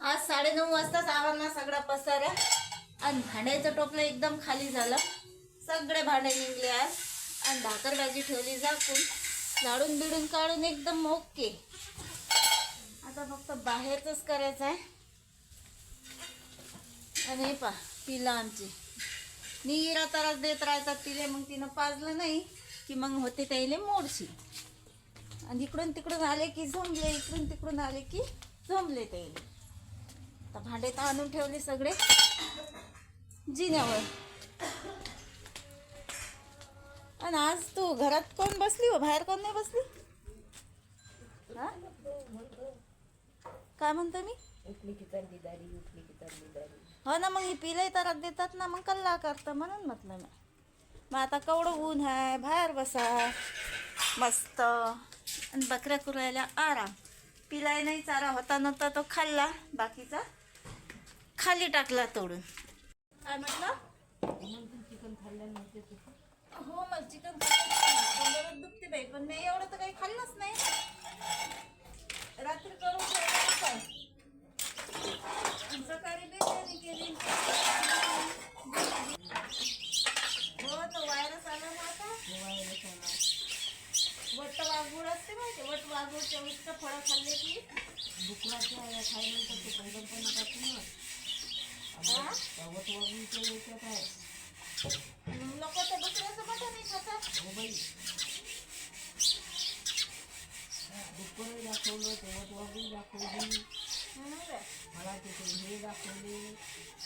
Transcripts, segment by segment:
आज साडेनऊ वाजताच आवरला सगळा पसारा. आणि भांड्याचं टोपलं एकदम खाली झालं. सगळे भांडे निघले आज. आणि भाकर भाजी ठेवली झाकून. झाडून बिडून काढून एकदम ओके. आता फक्त बाहेरच करायचं आहे. आणि हे पा पिला आमची. निरा त्रास देत राहतात तिले मग तिनं पाजलं नाही की मग होते त्याईले मोडशी. आणि इकडून तिकडून आले की झोंबले इकडून तिकडून आले की झोंबले त्याईले. आता भांडे तर आणून ठेवले सगळे. जिन्यावर. आणि आज तू घरात कोण बसली हो? बाहेर कोण नाही बसली? हा? काय म्हणतो मी? हो ना मग ही पिलंही तर देतात ना मग कल्ला करतं म्हणून म्हटलं मी. मग आता कवडं ऊन आहे बाहेर बसा. मस्त. आणि बकऱ्या कुरायला आराम. पिलाय नाही चारा होता नव्हता तो खाल्ला बाकीचा. खाली टाकला तोडून काय म्हटलं? चिकन खाल्लं नव्हते तू हो मग चिकन कंबरच दुखते बाई पण नाही एवढं तर काही खाल्लंच नाही. रात्री करून ठेवलं काय सकाळी बिर्याणी केली. हो तो वायरस आला ना आता. वट वाघूळ असते माहिती वट वाघूळच्या उच्च फळं खाल्ले की. दुखवायचं आहे खायला तर ते पण पहिल्यांदा तर दुसऱ्याचं मटण नाही खातात हो बाई दुःखही दाखवलं तेव्हा वागून दाखवली म्हणून काय? मला तिथे हे दाखवले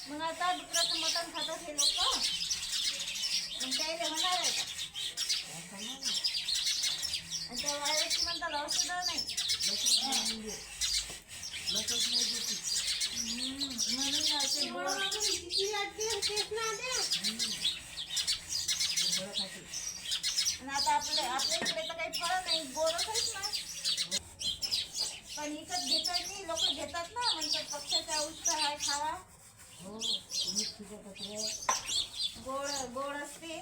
मग आता दुसऱ्याचं मटण खातात हे लोक मग त्याला होणार आहे का काय सांगा ना आणि त्या व्हायरसची म्हणतात औषधं नाही लसच नाही म्हणजे लसच नाही आता आपले आपल्या इकडे तर काही फळं नाही गोडच आहेच ना पण इकत घेतात नाही लोक घेतात ना म्हणतात पक्षाचा औषध आहे खावा हो गोड गोड असते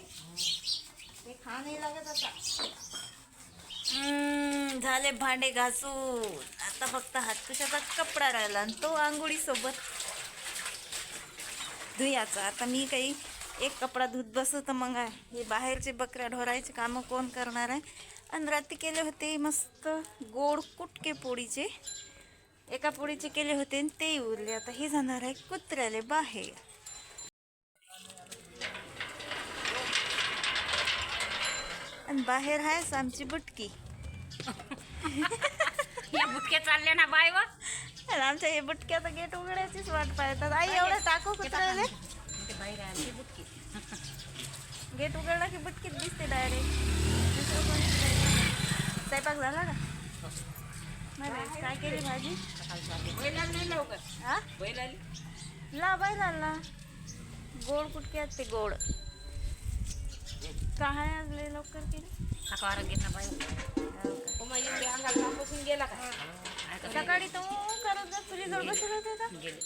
ते खा नाही लागत आता झाले भांडे घासून. आता फक्त हातकुशाचा कपडा राहिला आणि तो आंघोळी सोबत धुयाचा. आता मी काही एक कपडा धुत बसू तर मग. हे बाहेरचे बकऱ्या ढोरायचे कामं कोण करणार आहे? आणि रात्री केले होते मस्त गोड कुटके पोळीचे. एका पोळीचे केले होते आणि तेही उरले. आता हे जाणार आहे कुत्र्याले बाहेर. आणि बाहेर आहेच आमची बुटकी. या बुटके चालले ना बाय व. आणि आमच्या हे बुटक्या तर गेट उघडायचीच वाट पाहतात. आई एवढं टाकू कुत्र्याले ते बाहेर आली बुटके. गेट उघडला की बुटकीत दिसते डायरेक्ट दुसरं कोणी नाही. स्वयंपाक झाला का? नाही बाई, काय केली भाजी? बैल आली. नाही लवकर हा बैल आली ला. बाई झाला गोड कुटके आहेत ते गोड. काय आज लय लवकर केली? सकाळ घेतला बाय हो कापासून गेला का? सकाळी तू करत जा तुझी जवळ बसत होते का गेले.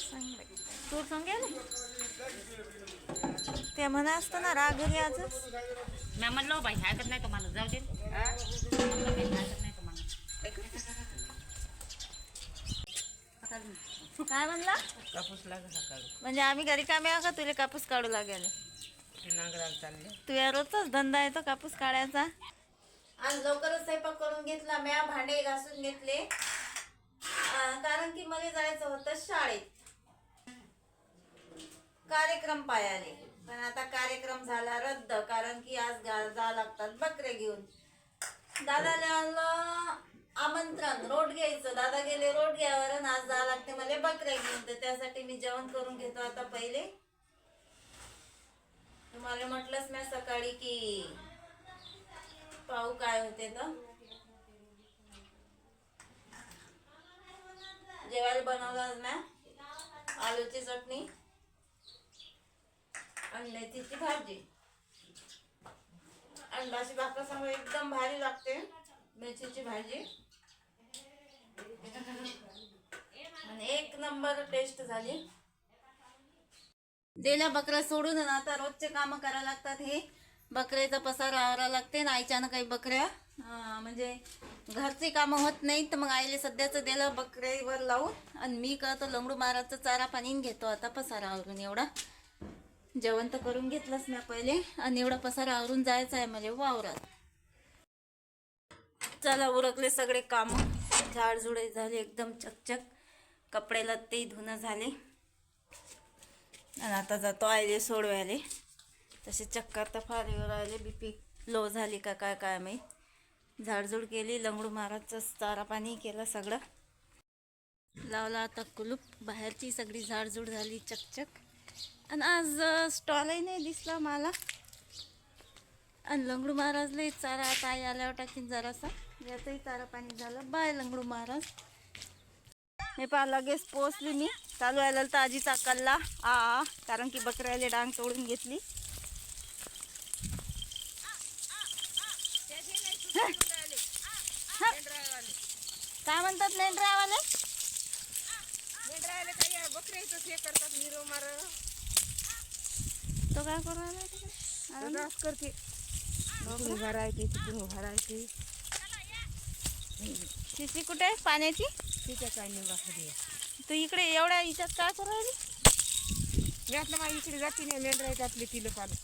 सांग बाई. तू सांग गेले ते म्हणा असतं ना राग घरी आजच. मी म्हणलो बाई ऐकत नाही तुम्हाला जाऊ दे. म्हणलं बाई, ऐकत नाही तुम्हाला काय म्हणला? कापूस म्हणजे आम्ही घरी कामे का? तुला कापूस काढू लागेल. ते नांगराला चालले. तू या रोजचाच धंदा आहे तो कापूस काढायचा. आज लवकरच स्वयंपाक करून घेतला म्या भांडे घासून घेतले. कारण की मला जायचं होतं शाळेत. कार्यक्रम पायाले. पण आता कार्यक्रम झाला रद्द कारण की आज गा जा लागतात बकरे घेऊन. दादाला आणलं आमंत्रण रोड घ्यायचं. दादा गेले रोड घ्यावर आणि आज जावं लागते मला. बकऱ्या घेऊन तर त्यासाठी मी जेवण करून घेतो आता पहिले. तुम्हाला म्हटलंच मी सकाळी की पाहू काय होते तर. जेवायला बनवलं आज आलूची चटणी. आणि मेथीची भाजी. आणि भाजी भाकर सांग एकदम भारी लागते. मेथीची भाजी. आणि एक नंबर टेस्ट झाली. दिल्या बकऱ्या सोडून ना आता रोजचे काम करायला लागतात हे. बकऱ्याचा पसार आवरा लागते आणि आईच्यानं काही बकऱ्या म्हणजे घरची कामं होत नाही तर मग आईले सध्याचं दिलं बकरीवर लावून. आणि मी करतो लंगडू महाराजचं चारा पाणी घेतो आता पसारा आवरून एवढा. जेवण तर करून घेतलंच ना पहिले. आणि एवढा पसारा आवरून जायचं आहे म्हणजे वावरात. चला उरकले सगळे काम. झाडझुडे झाले एकदम चकचक. कपडे लत्ते धुणं झाले. आणि आता जातो आयले सोडवायले. तसे चक्कर तर फार आले बी पी लो झाली का काय काय माहीत. झाडझूड केली लंगडू महाराजचं चारा पाणी केलं सगळं. लावला आता कुलूप. बाहेरची सगळी झाडझूड झाली चकचक. आणि आज स्टॉलही नाही दिसला मला. आणि लंगडू महाराजला चारा आता आई आल्यावर टाकीन जरासा. याचंही चारा पाणी झालं. बाय लंगडू महाराज. मी पहा लगेच पोचली मी. चालू आहे तर आजीचा कल्ला. आ आ, कारण की बकऱ्याला डांग तोडून घेतली. काय म्हणतात आहे, बकऱ्याचंच हे करतात मिरो मार. तो काय करू करते. इकडून भरायची तिकडून भरायची शिशी कुठे आहे? पाण्याची? तिच्या काय खाली आहे. तू इकडे एवढ्या हिच्यात काय करू राहिली? आपलं माझी इकडे जाती नाही मेंढरायचं आपले तिलं पालं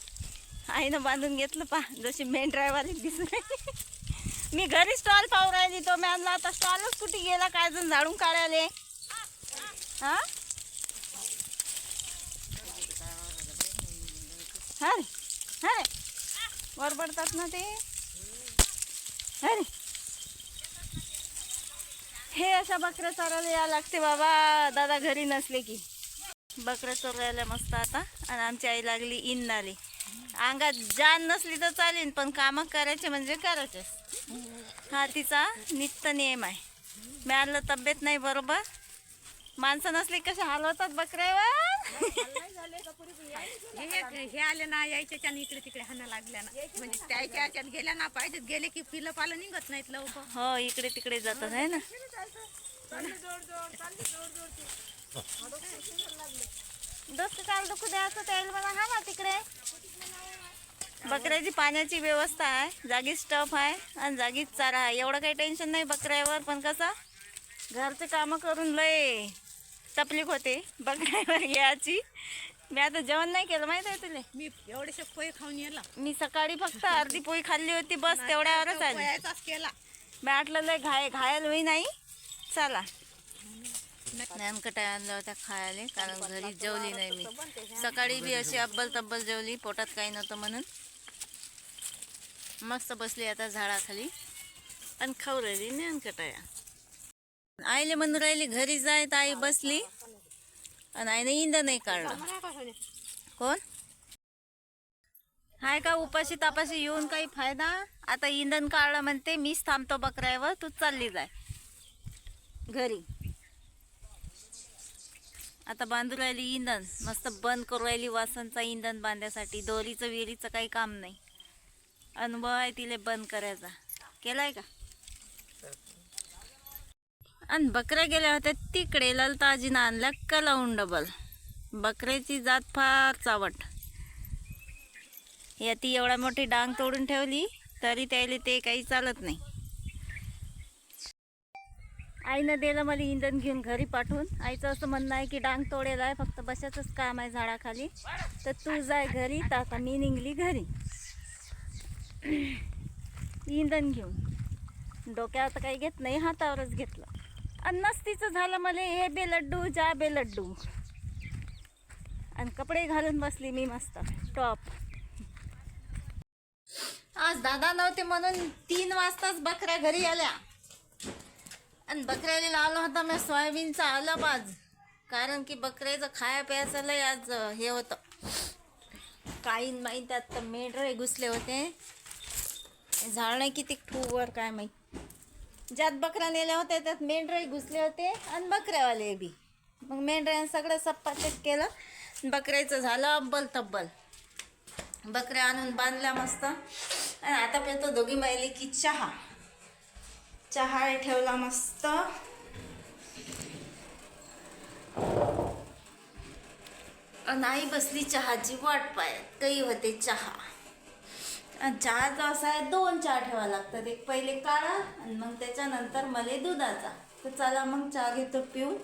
आईनं बांधून घेतलं पा जशी मेन ड्रायवाली दिसत मी घरी स्टॉल पाहू राहिली तो मी आणला आता स्टॉलच कुठे गेला? काय जण झाडून काढायले? हा? वरबडतात ना ते? अरे हे अशा बकऱ्या चरायला या लागते बाबा. दादा घरी नसले की. बकऱ्या चोरायला मस्त आता. आणि आमची आई लागली इन आली अंगात जान नसली तर चालेल पण कामं करायचे म्हणजे करायचे. हा तिचा नित्य नियम आहे. मिळालं तब्येत नाही बरोबर. माणसं नसली कसे हलवतात बकऱ्यावर? हे हे आले ना यायच्या इकडे तिकडे हाना लागल्या ना. म्हणजे त्याच्या याच्यात गेल्या ना पाहिजेत गेले की पिलं पालं निघत नाहीत लवकर. हो इकडे तिकडे जातात आहे ना? दोस्त काल दुखू द्यायचं त्याला मला हा ना तिकडे. बकऱ्याची पाण्याची व्यवस्था आहे जागीच स्टफ आहे आणि जागीच चारा आहे. एवढं काही टेन्शन नाही बकऱ्यावर पण कसं? घरचे कामं करून लय. तकलीफ होते. बकऱ्यावर याची मी आता जेवण नाही केलं माहिती आहे तुला? मी एवढेसे पोहे खाऊन येला. मी सकाळी फक्त अर्धी पोळी खाल्ली होती बस तेवढ्यावरच आली. पोह्याचाच केला. मी आटलं लय घाय घायल होई नाही. चला. नानकटाय आणल्या होत्या खायला कारण घरी जेवली नाही मी. सकाळी बी अशी अब्बल तब्बल जेवली पोटात काही नव्हतं म्हणून. मस्त बसली आता झाडाखाली. आणि खाऊ राहिली नानकटाया आईले म्हणून राहिली घरी जाय आई बसली. आणि आईने इंधन नाही काढलं. कोण? हाय का उपाशी तापाशी येऊन काही फायदा? आता इंधन काढलं म्हणते मीच थांबतो बकऱ्यावर तू चालली जाय. घरी. आता बांधू राहिली इंधन. मस्त बंद करू राहिली वासनचा इंधन बांधण्यासाठी. दोरीचं विहिरीचं काही काम नाही. अनुभव आहे तिले बंद करायचा. केलाय का? आणि बकऱ्या गेल्या होत्या तिकडे ललताजीनं आणल्या कलावून डबल. बकऱ्याची जात फार चावट. या ती एवढा मोठी डांग तोडून ठेवली तरी त्याला ते काही चालत नाही. आईनं दिलं मला इंधन घेऊन घरी पाठवून. आईचं असं म्हणणं आहे की डांग तोडेल आहे फक्त बशाचंच काम आहे झाडाखाली. तर तू जाय घरी तर आता मी निघली घरी. इंधन घेऊन. डोक्यावर तर काही घेत नाही हातावरच घेतलं. आणि नसतीचं झालं मला हे बे लड्डू जा बे लड्डू. आणि कपडे घालून बसली मी मस्त टॉप. आज दादा नव्हते म्हणून तीन वाजताच बकऱ्या घरी आल्या. आणि बकऱ्याला लावला होता मी सोयाबीनचा आलं आज कारण की बकऱ्याचं खाया प्यायचं लय आज हे होतं. काही माहीत त्यात तर मेंढरे घुसले होते. झाड नाही किती ठूवर काय माहीत. ज्यात बकऱ्या नेल्या होत्या त्यात मेंढरे घुसले होते आणि बकऱ्यावाले बी. मग मेंढऱ्यानं सगळं सप्पाचेक केलं. बकऱ्याचं झालं अब्बल तब्बल. बकऱ्या आणून बांधल्या मस्त. आणि आता पेतो दोघी माहिली की चहा. चहा ठेवला मस्त. आणि आई बसली चहाची वाट पाय काही होते चहा. चहा असा आहे दोन चहा ठेवा लागतात. एक पहिले काळा आणि मग त्याच्यानंतर मले दुधाचा. तर चला मग चहा घेतो पिऊन.